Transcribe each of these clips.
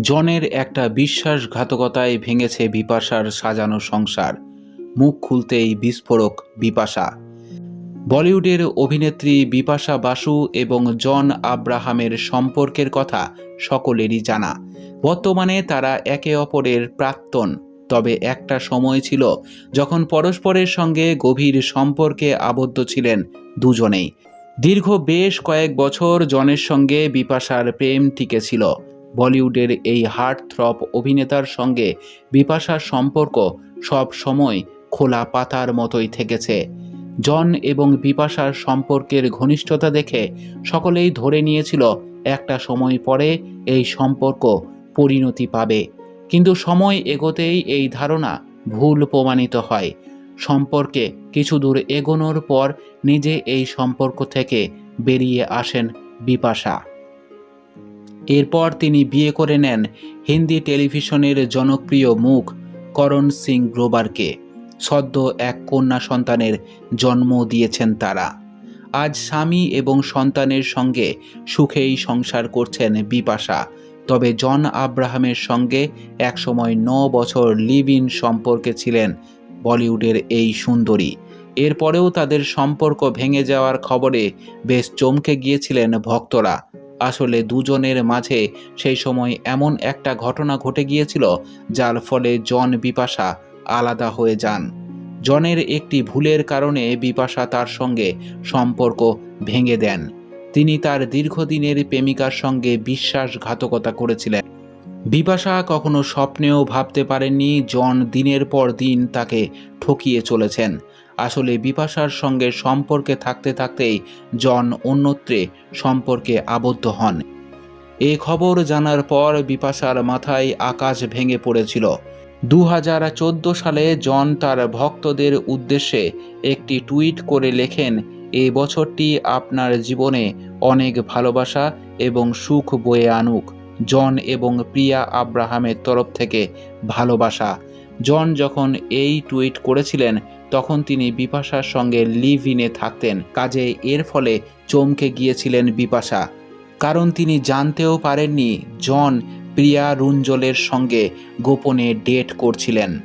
জনের একটা বিশ্বাসঘাতকতায় ভেঙেছে বিপাশার সাজানো সংসার। মুখ খুলতেই বিস্ফোরক বিপাশা। বলিউডের অভিনেত্রী বিপাশা বাসু এবং জন আব্রাহামের সম্পর্কের কথা সকলেরই জানা। বর্তমানে তারা একে অপরের প্রাক্তন। তবে একটা সময় ছিল যখন পরস্পরের সঙ্গে গভীর সম্পর্কে আবদ্ধ ছিলেন দুজনেই। দীর্ঘ বেশ কয়েক বছর জনের সঙ্গে বিপাশার প্রেম টিকেছিল বলিউডের এই হার্ট থ্রপ অভিনেতার সঙ্গে বিপাশার সম্পর্ক সব সময় খোলা পাতার মতোই থেকেছে। জন এবং বিপাশার সম্পর্কের ঘনিষ্ঠতা দেখে সকলেই ধরে নিয়েছিল, একটা সময় পরে এই সম্পর্ক পরিণতি পাবে। কিন্তু সময় এগোতেই এই ধারণা ভুল প্রমাণিত হয়। সম্পর্কে কিছু দূর এগোনোর পর নিজে এই সম্পর্ক থেকে বেরিয়ে আসেন বিপাশা। এরপর তিনি বিয়ে করে নেন হিন্দি টেলিভিশনের জনপ্রিয় মুখ করণ সিং গ্রোবারকে। সদ্য এক কন্যা সন্তানের জন্ম দিয়েছেন তারা। আজ স্বামী এবং সন্তানের সঙ্গে সুখেই সংসার করছেন বিপাশা। তবে জন আব্রাহামের সঙ্গে একসময় ন বছর লিভ ইন সম্পর্কে ছিলেন বলিউডের এই সুন্দরী। এরপরেও তাদের সম্পর্ক ভেঙে যাওয়ার খবরে বেশ চমকে গিয়েছিলেন ভক্তরা। আসলে দুজনের মাঝে সেই সময় এমন একটা ঘটনা ঘটে গিয়েছিল, যার ফলে জন বিপাশা আলাদা হয়ে যান। জনের একটি ভুলের কারণে বিপাশা তার সঙ্গে সম্পর্ক ভেঙে দেন। তিনি তার দীর্ঘদিনের প্রেমিকার সঙ্গে বিশ্বাসঘাতকতা করেছিলেন। বিপাশা কখনো স্বপ্নেও ভাবতে পারেননি, জন দিনের পর দিন তাকে ঠকিয়ে চলেছেন। আসলে বিপাশার সঙ্গে সম্পর্কে থাকতে থাকতেই জন অন্যত্রে সম্পর্কে আবদ্ধ হন। এ খবর জানার পর বিপাশার মাথায় আকাশ ভেঙে পড়েছিল। দু হাজার চোদ্দ সালে জন তার ভক্তদের উদ্দেশ্যে একটি টুইট করে লেখেন এই বছরটি আপনার জীবনে অনেক ভালোবাসা এবং সুখ বয়ে আনুক। জন এবং প্রিয়া আব্রাহামের তরফ থেকে ভালোবাসা। জন যখন এই টুইট করেছিলেন, তখন তিনি বিপাশার সঙ্গে লিভ ইনে থাকতেন। কাজে এর ফলে চমকে গিয়েছিলেন বিপাশা। কারণ তিনি জানতেও পারেননি জন প্রিয়া রুঞ্জলের সঙ্গে গোপনে ডেট করছিলেন।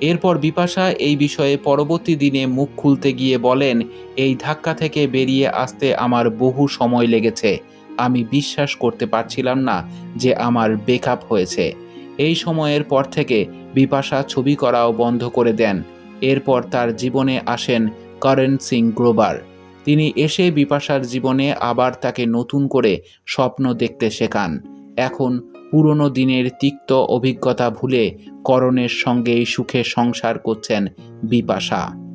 এরপর বিপাশা এই বিষয়ে পরবর্তী দিনে মুখ খুলতে গিয়ে বলেন, এই ধাক্কা থেকে বেরিয়ে আসতে আমার বহু সময় লেগেছে। আমি বিশ্বাস করতে পারছিলাম না যে আমার বেকআপ হয়েছে। এই সময়ের পর থেকে বিপাশা ছবি করাও বন্ধ করে দেন। এরপর তার জীবনে আসেন করেন সিং গ্রোবার। তিনি এসে বিপাশার জীবনে আবার তাকে নতুন করে স্বপ্ন দেখতে শেখান। এখন পুরনো দিনের তিক্ত অভিজ্ঞতা ভুলে করণের সঙ্গেই সুখে সংসার করছেন বিপাশা।